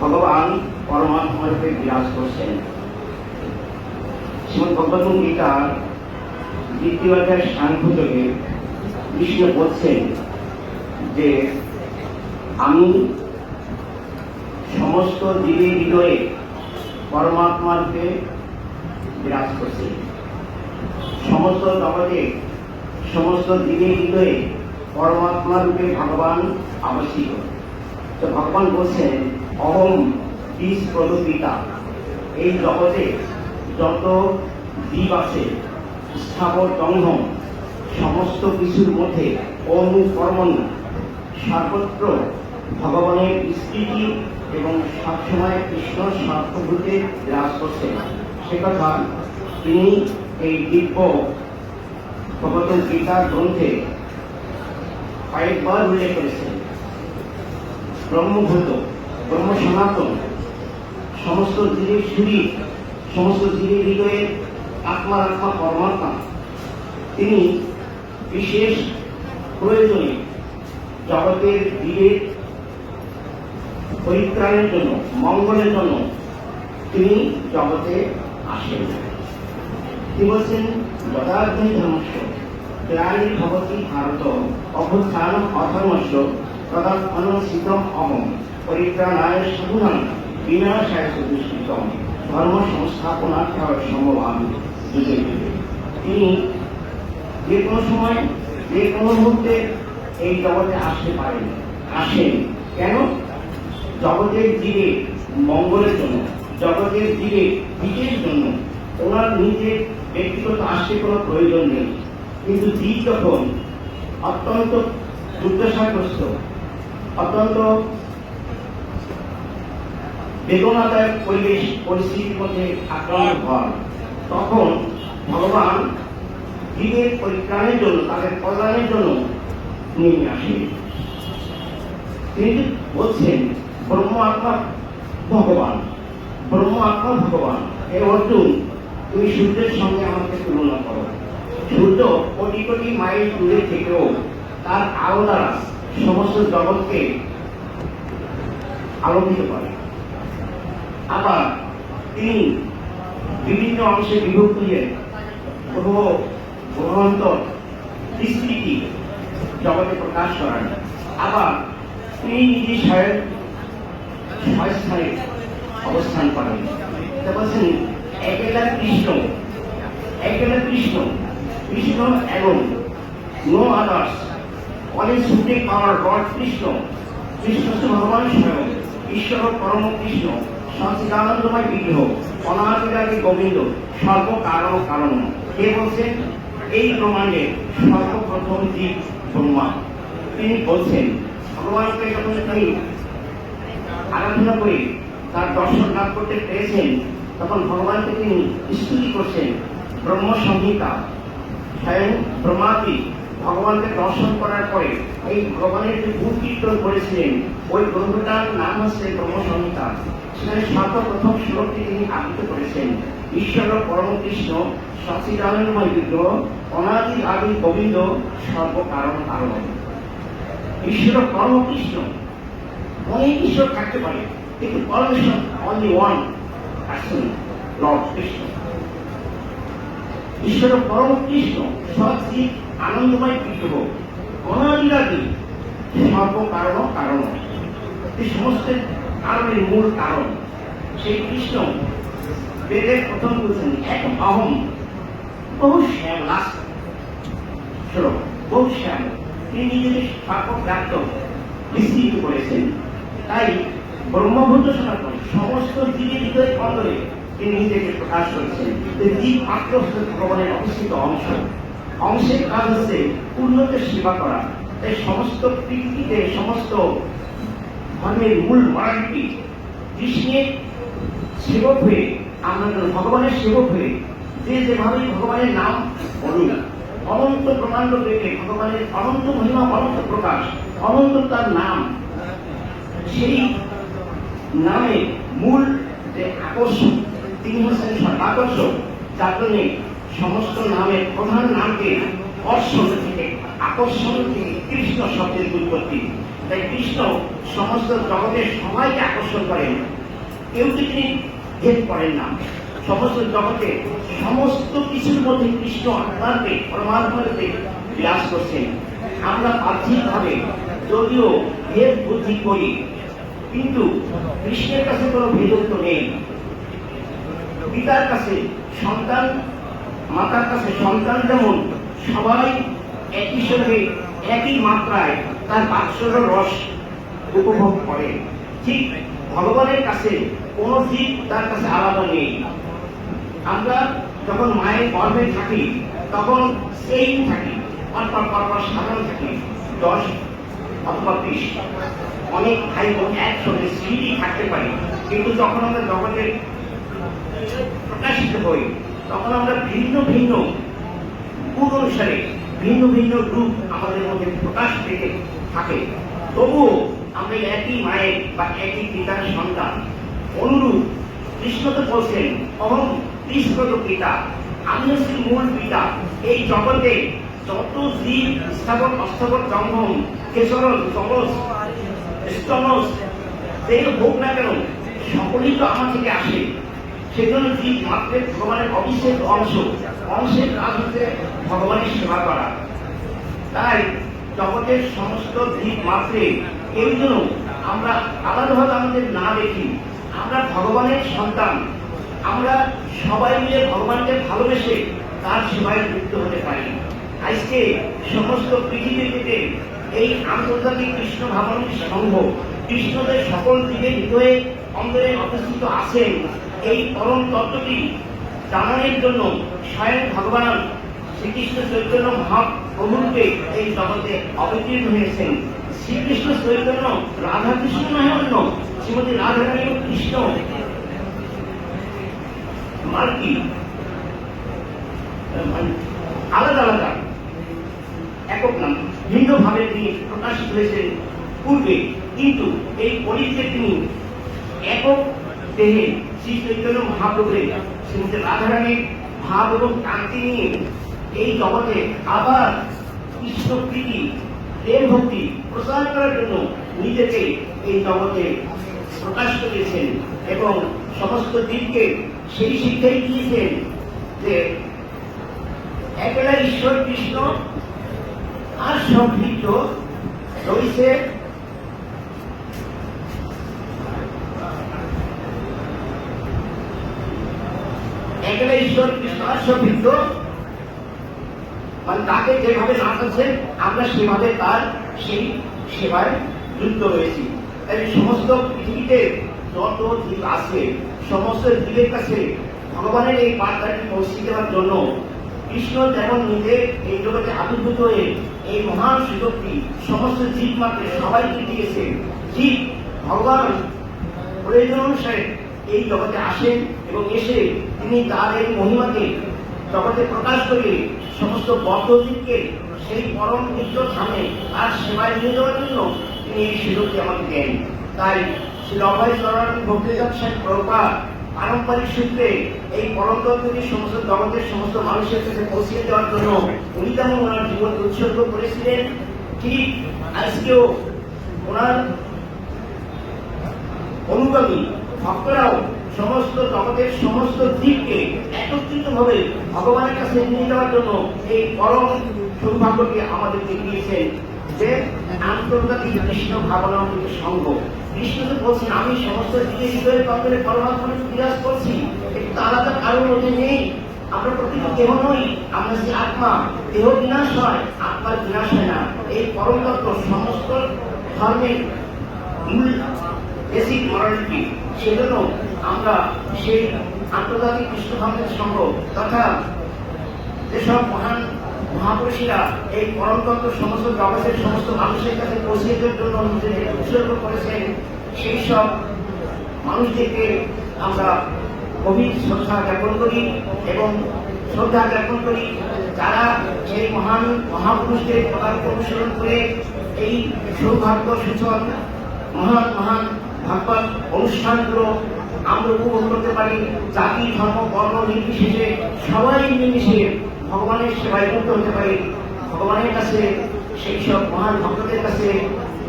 ভগবান পরমাত্মা রূপে বিরাজ করছেন। শ্রীমদ ভগবত গীতার দ্বিতীয় অধ্যায় সাংখ্যযোগে কৃষ্ণ বলছেন যে, আমি সমস্ত জীবে হৃদয়ে পরমাত্মা রূপে বিরাজ করছি। সমস্ত জগতে সমস্ত জীবে হৃদয়ে পরমাত্মা রূপে ভগবান আবশ্যিক। তো ভগবান বলছেন, অহম বীজ প্রদপিতা। এই জগতে যত জীব আছে, স্থাবর জঙ্গ সমস্ত কিছুর মধ্যে অনুকর্মণ সর্বত্র ভগবানের স্মৃতি এবং সবসময় কৃষ্ণ স্বার্থভূতে বিরাজ করছেন সে কথা তিনি এই দিব্য ভগবত গীতা গ্রন্থে কয়েকবার উল্লেখ করেছেন। ব্রহ্মভূত, ব্রহ্ম সনাতন। সমস্ত জীবের শরীর সমস্ত জীবের হৃদয়ে আত্মা আত্মা পরমাত্মা। তিনি বিশেষ প্রয়োজনে জগতের জীবের পরিত্রাণের জন্য, মঙ্গলের জন্য তিনি জগতে আসেন। তিনি বলছেন যথার্থী ধর্মস্ব। গ্লানি ভবতি ভারত অভ্যুত্থান অধর্মস্য তদা অনুষ্ঠিতম অহম পরিত্রাণায় সাধুনাম বিনাশায় সুদুষ্কৃতম ধর্ম সংস্থাপনার্থ সমভাবী যুগে যুগে তিনি যে কোনো সময় যে কোনো মুহূর্তে এই জগতে আসতে পারেন। আসেন কেন? জগতের জীবে মঙ্গলের জন্য, জগতের জীবে বিজয়ের জন্য। ওনার নিজের ব্যক্তিগত আসতে কোনো প্রয়োজন নেই। কিন্তু জীব যখন অত্যন্ত দুর্দশাগ্রস্ত। অত্যন্ত বেদনাদায়ক পরিবেশ, পরিস্থিতির মধ্যে আক্রান্ত হন তখন ভগবান জীবের পরিত্রাণের জন্য, তাদের কল্যাণের জন্য নেমে আসেন। তিনি বলছেন ব্রহ্ম আত্মা ভগবান ব্রহ্ম আত্মা ভগবান, হে অর্জুন, তুমি সূর্যের সঙ্গে আমাকে তুলনা করো। সূর্য কোটি কোটি মাইল দূরে থেকেও তার আলো দ্বারা সমস্ত জগৎকে আলোকিত করে আবার তিনি বিভিন্ন অংশে বিভক্ত হয়ে গ্রহ গ্রহান্তর বিস্তৃতি জগতে প্রকাশ করেন। আবার তিনি নিজে স্বয়ং ছয় স্থানে অবস্থান করেন। বলছেন একেলা কৃষ্ণ একেলা কৃষ্ণ কৃষ্ণ এবং নো আদার্স অনেক supreme power lord Krishna. Krishna ভগবান স্বয়ং ঈশ্বর পরম কৃষ্ণ, সচিদানন্দময় বিগ্রহ অনাদিরাদি গোবিন্দ সর্ব কারণ। কারণ কে বলছেন এই প্রমাণে সর্বপ্রথম জীব ব্রহ্মা তিনি বলছেন ভগবানকে যখন তিনি আরাধনা করে তার দর্শন লাভ করতে পেরেছেন, তখন ভগবানকে তিনি স্তুতি করছেন ব্রহ্ম সংহিতা স্বয়ং ব্রহ্মাতি ভগবানকে দর্শন করার পরে এই ভগবানের যে গুণ কীর্তন করেছিলেন, ওই গ্রন্থটার নাম হচ্ছে ব্রহ্ম সংহিতা সেখানে সর্বপ্রথম শ্লোকটি তিনি আবৃত করেছেন। ঈশ্বর পরম কৃষ্ণ সচিদানন্দময় বিগ্রহ, অনাদি আদি গোবিন্দ, সর্বকারণ কারণ ঈশ্বর পরম কৃষ্ণ অনেক ঈশ্বর থাকতে পারে, কিন্তু পরমেশ্বর অনলি ওয়ান আসুন লর্ড কৃষ্ণ ঈশ্বর পরম কৃষ্ণ সৎজীব আনন্দময় বিগ্রহ অনাদিরাদি সর্বকারণ কারণ কারণ এই সমস্ত কারণের মূল কারণ। সেই কৃষ্ণ বেদের প্রথম বলছেন এক অহম বহু শ্যাম লাস্ট শোনো, বহু শ্যাম, তিনি নিজেকে সর্বব্যাপ্ত বিস্তৃত করেছেন। তাই ব্রহ্মভূত সনাতন সমস্ত জীবের হৃদয় অন্তরে তিনি নিজেকে প্রকাশ করেছেন। যে জীব মাত্র ভগবানের অবস্থিত অংশ। অংশের কাজ হচ্ছে উন্নতের সেবা করা। তাই সমস্ত পৃথিবীতে সমস্ত ধর্মের মূল মরাটি কৃষ্ণের সেবক হয়ে যেন ভগবানের সেবক হয়ে, যে যেভাবে ভগবানের নাম বলুন অনন্ত প্রমাণ্ড পেতে ভগবানের অনন্ত মহিমা, অনন্ত প্রকাশ, অনন্ত তার নাম, সেই নামে মূল যে আকর্ষণ, তিনি হচ্ছেন সর্বাকর্ষক। যার জন্য সমস্ত নামের প্রধান নামকে অর্ষণ থেকে, আকর্ষণ থেকে কৃষ্ণ শব্দের উৎপত্তি। তাই কৃষ্ণ সমস্ত জগতের সবাইকে আকর্ষণ করেন। কেউকে তিনি ভেদ করেন না। সমস্ত জগতে সমস্ত কিছুর মধ্যে কৃষ্ণ আত্মারূপে পরমাত্মারূপে বিরাজ করছেন। আমরা বাহ্যিকভাবে যদিও ভেদ বুদ্ধি করি, কিন্তু কৃষ্ণের কাছে কোনো ভেদত্ব নেই। পিতার কাছে সন্তান মাতার কাছে সন্তান যেমন সবাই একই সঙ্গে একই মাত্রায় তার বাৎসল্য রস উপভোগ করে, ঠিক ভগবানের কাছে কোনো দিক তার কাছে আলাদা নেই। আমরা যখন মায়ের গর্ভে থাকি, তখন সেই থাকি, অথবা পরপর সাধারণ থাকি, দশ অথবা বিশ। অনেক ভাই বোন একসঙ্গে স্মৃতি থাকতে পারি, কিন্তু যখন আমরা জগতের প্রকাশিত হই তখন আমরা ভিন্ন ভিন্ন গুণ অনুসারে ভিন্ন ভিন্ন রূপ আমাদের মধ্যে প্রকাশ পেতে থাকে। তবুও আমরা একই মায়ের বা একই পিতার সন্তান। অনুরূপ কৃষ্ণ তো বলছেন অহম কৃষ্ণত পিতা আমি হচ্ছি মূল পিতা। এই জগতে যত জীব স্থাপন অস্থাবর জঙ্গম কেশরল জলস স্তনস সেই হোক না কেন, সকলেই তো আমার থেকে আসে। সেজন্য জীব মাত্রের ভগবানের অভিষেক অংশ, অংশের কাজ হচ্ছে ভগবানের সেবা করা। তাই জগতের সমস্ত জীব মাত্রে কেউ যেন আমরা আলাদাভাবে আমাদের না দেখি, আমরা ভগবানের সন্তান, আমরা সবাই মিলে ভগবানকে ভালোবেসে তার সেবায় যুক্ত হতে পারি। আজকে সমস্ত পৃথিবীতে এই আন্তর্জাতিক কৃষ্ণ ভাবনের সংঘ, কৃষ্ণদের সকল দিকে হৃদয়ে অন্তরে অবস্থিত আছেন এই পরম তত্ত্বটি জানানোর জন্য স্বয়ং ভগবান শ্রীকৃষ্ণ চৈতন্য মহাপ্রভুরূপে এই জগতে অবতীর্ণ হয়েছেন। শ্রীকৃষ্ণ চৈতন্য রাধা কৃষ্ণ নয় অন্য, শ্রীমতী রাধা রানী ও কৃষ্ণ। মার্কি আলাদা আলাদা। একক নাম। ভিন্নভাবে তিনি প্রকাশিত হয়েছেন পূর্বে। কিন্তু এই পরিচয় তিনি একক দেহে শ্রী চৈতন্য মহাপ্রভুরে শ্রীমতী রাধারানীর ভাব এবং কান্তি নিয়ে এই জগতে আবার কৃষ্ণ প্রীতি প্রেম ভক্তি প্রচার করার জন্য নিজেকে এই জগতে প্রকাশ করেছেন এবং সমস্ত দিককে সেই শিক্ষাই দিয়েছেন যে একলা ঈশ্বর কৃষ্ণ, আর সম্পৃক্ত রয়েছে একলা ঈশ্বর কৃষ্ণ মানে তাকে যেভাবে নাচাচ্ছেন আমরা সেভাবে তার সেই সেবায় যুক্ত রয়েছি। তাই সমস্ত পৃথিবীতে যত জীব আছে, সমস্ত জীবের কাছে ভগবানের এই বার্তাটি পৌঁছে দেওয়ার জন্য কৃষ্ণ যেমন নিজে এই জগতে আবির্ভূত হয়ে এই মহান সুযোগটি সমস্ত জীব মাত্রে সবাইকে দিয়েছে জীব ভগবান প্রয়োজন অনুসারে এই জগতে আসেন। এবং এসে তিনি তার এই মহিমাকে জগতে প্রকাশ করে সমস্ত বদ্ধজীবকে সেই পরম নিত্য ধামে তার সেবায় নিয়ে যাওয়ার জন্য তিনি এই সুযোগটি আমাকে দেন। তাই শ্রী অভয় চরণ ভক্তিদাস প্রভা পারম্পরিক সূত্রে এই পরমতত্ত্বটি সমস্ত জগতের সমস্ত মানুষের কাছে পৌঁছে দেওয়ার জন্য উনি তেমন ওনার জীবন উৎসর্গ করেছিলেন, ঠিক আজকেও ওনার অনুগামী ভক্তরাও সমস্ত জগতের সমস্ত দিককে একত্রিত ভাবে ভগবানের কাছে নিয়ে যাওয়ার জন্য এই পরম সৌভাগ্যটি আমাদেরকে দিয়েছেন যে আন্তর্জাতিক কৃষ্ণ ভাবনা সংঘ। কৃষ্ণ তো বলছেন, আমি সমস্ত দিকে হৃদয়ের বিরাজ করছি আলাদা নেই। আমরা প্রকৃত দেহ নই, আমরা যে আত্মা দেহ বিনাশ হয়, আত্মার বিনাশ হয় না। এই পরম তত্ত্ব সমস্ত ধর্মের মূল বেসিক মরালিটি সেজন্য আমরা সেই আন্তর্জাতিক ধর্মের সংঘ তথা যেসব মহান মহাপুরুষীরা এই পরমতন্ত্র সমস্ত জগতের সমস্ত মানুষের কাছে পৌঁছে জন্য নিজেদের উৎসর্গ করেছেন, সেই সব মানুষদেরকে আমরা গভীর শ্রদ্ধা জ্ঞাপন করি এবং শ্রদ্ধা জ্ঞাপন করি যারা সেই মহান মহাপুরুষদের পদার্থ অনুসরণ করে এই সৌভাগ্য সূচক মহান মহান ভাগবত অনুষ্ঠানগুলো আমরা উপভোগ করতে পারি, জাতি, ধর্ম, বর্ণ, নির্বিশেষে সবাই মিলেমিশে ভগবানের সেবায় যুক্ত হতে পারি। ভগবানের কাছে, সেই সব মহান ভক্তদের কাছে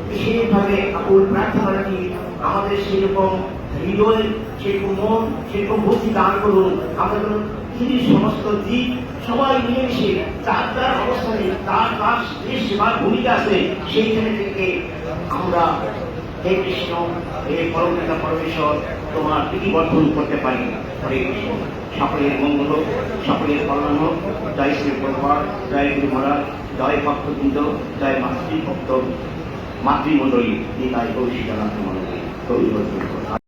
বিশেষভাবে আকুল প্রার্থনা রাখি। আমাদের সেরকম হৃদয়, সেরকম মন, সেরকম বুদ্ধি দান করুন। আমাদের পৃথিবীর সমস্ত দিক সবাই মিলেমিশে যার যার অবস্থানে, তার তার যে সেবার ভূমিকা আছে, সেইখানে থেকে আমরা হে কৃষ্ণ, হে পরম পিতা পরমেশ্বর, তোমার বর্ধন করতে পারি হরে কৃষ্ণ, সকলের মঙ্গল হোক, সকলের কল্যাণ হোক। জয় শ্রী প্রভার জয় গুরু মহারাজ, জয় ভক্তবৃন্দ, জয় মাতৃভক্ত মাতৃমণ্ডলী, নিতাই কৌশিকানাথ মন্ডলী কবি